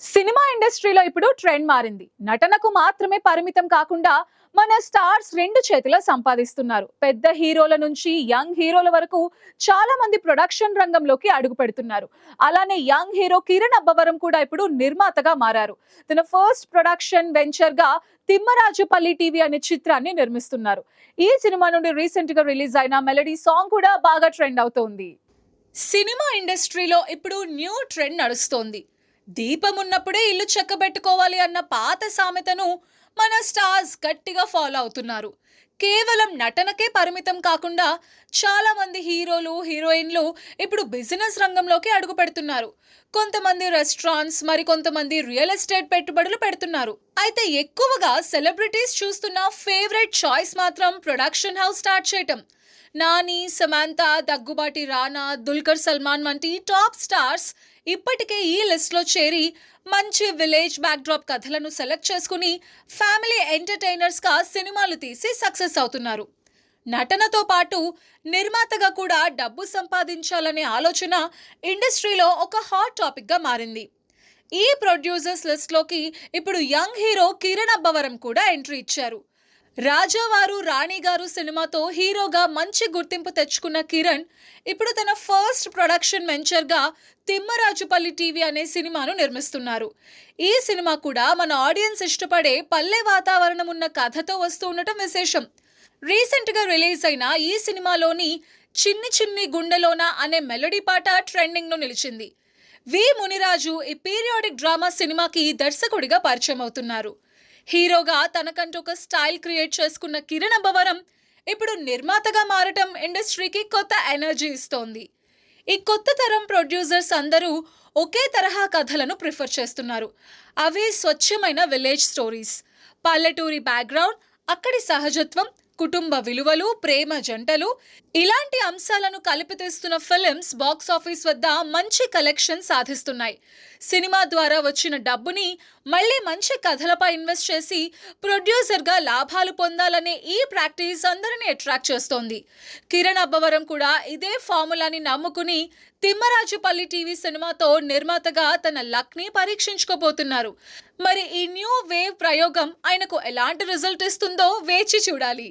Cinema ఇండస్ట్రీలో ఇప్పుడు trend మారింది. నటనకు మాత్రమే పరిమితం కాకుండా మన స్టార్స్ రెండు చేతుల సంపాదిస్తున్నారు. పెద్ద హీరోల నుంచి యంగ్ హీరోల వరకు చాలా మంది ప్రొడక్షన్ రంగంలోకి అడుగు పెడుతున్నారు. అలానే యంగ్ హీరో కిరణ్ అబ్బవరం కూడా ఇప్పుడు నిర్మాతగా మారారు. తన ఫస్ట్ ప్రొడక్షన్ వెంచర్గా తిమ్మరాజుపల్లి టీవీ అనే చిత్రాన్ని నిర్మిస్తున్నారు. ఈ సినిమా నుండి రీసెంట్గా రిలీజ్ అయిన మెలడీ సాంగ్ కూడా బాగా ట్రెండ్ అవుతోంది. సినిమా ఇండస్ట్రీలో ఇప్పుడు న్యూ ట్రెండ్ నడుస్తోంది. దీపం ఉన్నప్పుడే ఇల్లు చక్కబెట్టుకోవాలి అన్న పాత సామెతను మన స్టార్స్ గట్టిగా ఫాలో అవుతున్నారు. కేవలం నటనకే పరిమితం కాకుండా చాలా మంది హీరోలు హీరోయిన్లు ఇప్పుడు బిజినెస్ రంగంలోకి అడుగు పెడుతున్నారు. కొంతమంది రెస్టారెంట్స్ మరి కొంతమంది రియల్ ఎస్టేట్ పెట్టుబడులు పెడుతున్నారు. అయితే ఎక్కువగా సెలబ్రిటీస్ చూస్తున్న ఫేవరెట్ చాయిస్ మాత్రం ప్రొడక్షన్ హౌస్ స్టార్ట్ చేయటం. నాని సమాంతా దగ్గుబాటి రానా దుల్కర్ సల్మాన్ వంటి టాప్ స్టార్స్ ఇప్పటికే ఈ లిస్ట్లో చేరి మంచి విలేజ్ బ్యాక్డ్రాప్ కథలను సెలెక్ట్ చేసుకుని ఫ్యామిలీ ఎంటర్టైనర్స్గా సినిమాలు తీసి సక్సెస్ అవుతున్నారు. నటనతో పాటు నిర్మాతగా కూడా డబ్బు సంపాదించాలనే ఆలోచన ఇండస్ట్రీలో ఒక హాట్ టాపిక్గా మారింది. ఈ ప్రొడ్యూసర్స్ లిస్ట్లోకి ఇప్పుడు యంగ్ హీరో కిరణ్ అబ్బవరం కూడా ఎంట్రీ ఇచ్చారు. రాజావారు రాణిగారు సినిమాతో హీరోగా మంచి గుర్తింపు తెచ్చుకున్న కిరణ్ ఇప్పుడు తన ఫస్ట్ ప్రొడక్షన్ వెంచర్గా తిమ్మరాజుపల్లి టీవీ అనే సినిమాను నిర్మిస్తున్నారు. ఈ సినిమా కూడా మన ఆడియన్స్ ఇష్టపడే పల్లె వాతావరణం ఉన్న కథతో వస్తూ ఉండటం విశేషం. రీసెంట్గా రిలీజ్ అయిన ఈ సినిమాలోని చిన్ని చిన్ని గుండెలోన అనే మెలడీ పాట ట్రెండింగ్లో నిలిచింది. వి మునిరాజు ఈ పీరియాడిక్ డ్రామా సినిమాకి దర్శకుడిగా పరిచయం అవుతున్నారు హీరోగా తనకంటూ ఒక స్టైల్ క్రియేట్ చేసుకున్న కిరణ్ అబ్బవరం ఇప్పుడు నిర్మాతగా మారటం ఇండస్ట్రీకి కొత్త ఎనర్జీ ఇస్తోంది. ఈ కొత్త తరం ప్రొడ్యూసర్స్ అందరూ ఒకే తరహా కథలను ప్రిఫర్ చేస్తున్నారు. అవే స్వచ్ఛమైన విలేజ్ స్టోరీస్. పల్లెటూరి బ్యాక్గ్రౌండ్ అక్కడి సహజత్వం కుటుంబ విలువలు ప్రేమ జంటలు ఇలాంటి అంశాలను కలిపి తెస్తున్న ఫిలిమ్స్ బాక్స్ ఆఫీస్ వద్ద మంచి కలెక్షన్ సాధిస్తున్నాయి. సినిమా ద్వారా వచ్చిన డబ్బుని మళ్ళీ మంచి కథలపై ఇన్వెస్ట్ చేసి ప్రొడ్యూసర్గా లాభాలు పొందాలనే ఈ ప్రాక్టీస్ అందరినీ అట్రాక్ట్ చేస్తోంది. కిరణ్ అబ్బవరం కూడా ఇదే ఫార్ములాని నమ్ముకుని తిమ్మరాజుపల్లి టీవీ సినిమాతో నిర్మాతగా తన లక్ని పరీక్షించుకోబోతున్నారు. మరి ఈ న్యూ వేవ్ ప్రయోగం ఆయనకు ఎలాంటి రిజల్ట్ ఇస్తుందో వేచి చూడాలి.